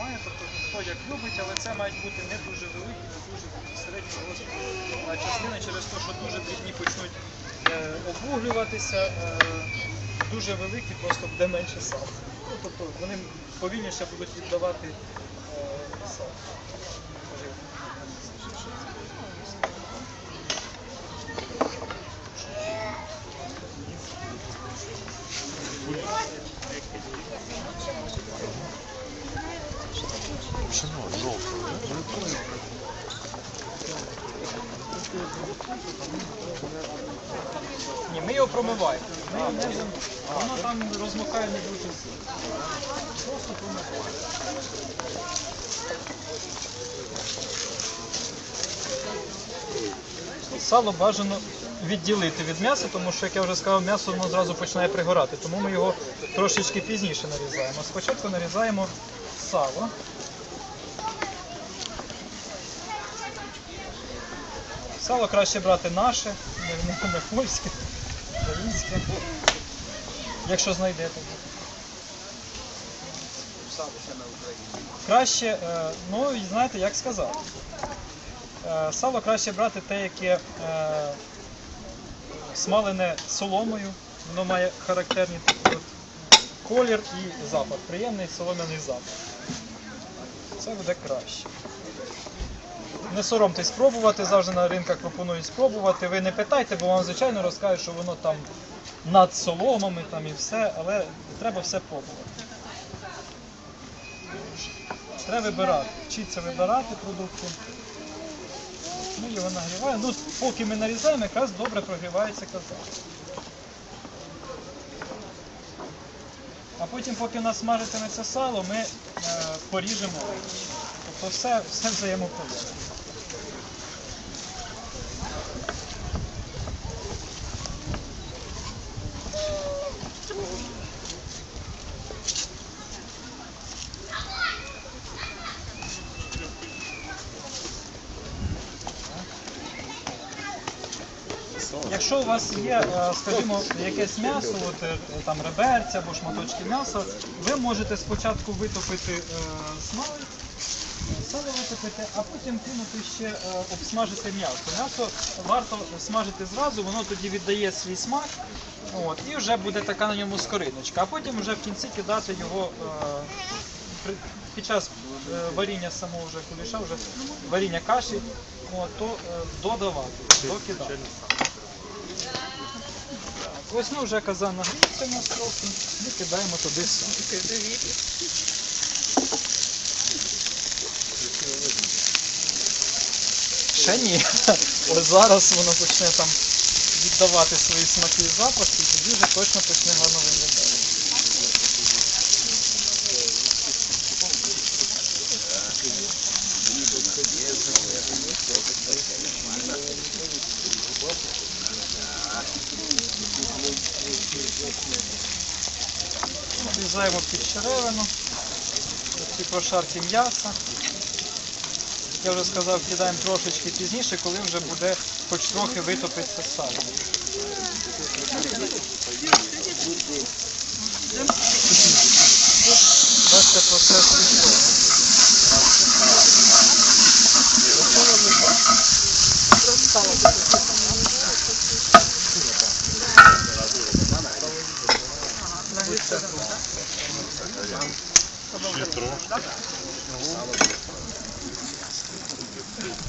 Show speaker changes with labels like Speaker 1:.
Speaker 1: має, тобто хто як любить, але це мають бути не дуже великі, не дуже середні розміри частини через те, що дуже дрібні почнуть е, обуглюватися, е, дуже великі просто буде менше сал. Ну, тобто вони повільніше будуть віддавати е, сало.
Speaker 2: Пшено жовте.
Speaker 1: Ні, ми його промиваємо. Ми його Воно там розмокає не дуже сильно. Просто промиваємо. Сало бажано відділити від м'яса, тому що, як я вже сказав, м'ясо воно зразу починає пригорати, тому ми його трошечки пізніше нарізаємо. Спочатку нарізаємо сало. Сало краще брати наше, не, польське, українське. Якщо знайдете. Краще, е, ну і знаєте, як сказати. Е, Сало краще брати те, яке е, смалене соломою. Воно має характерний от колір і запах. Приємний солом'яний запах. Це буде краще. Не соромтесь спробувати, завжди на ринках пропонують спробувати. Ви не питайте, бо вам звичайно розкажуть, що воно там над соломами там і все, але треба все пробувати. Треба вибирати. Вчіться вибирати продукти. Ми його нагріваємо. Ну, поки ми нарізаємо, якраз добре прогрівається казан. А потім, поки у нас смажитиметься сало, ми е, поріжемо. Тобто все, все взаємопов'язано. Якщо у вас є, е, скажімо, якесь м'ясо, е, там реберця або шматочки м'яса, ви можете спочатку витопити е, смалець, сало витопити, а потім кинути ще е, обсмажити м'ясо. М'ясо варто смажити зразу, воно тоді віддає свій смак, от, і вже буде така на ньому скориночка. А потім вже в кінці кидати його е, під час е, варіння самого вже куліша, вже варіння каші, от, то е, додавати, докидати. Ось ну вже казан нагрівся у нас і кидаємо туди сам. Ще ні. Ось зараз воно почне там віддавати свої смаки і запахи, і тоді вже точно почне гарно виглядати. Відрізаємо під черевину, ці прошарки м'яса. Я вже сказав, кидаємо трошечки пізніше, коли вже буде хоч трохи витопитися сало. Бачите, процес пішов.
Speaker 2: Ще трошки. Thank you.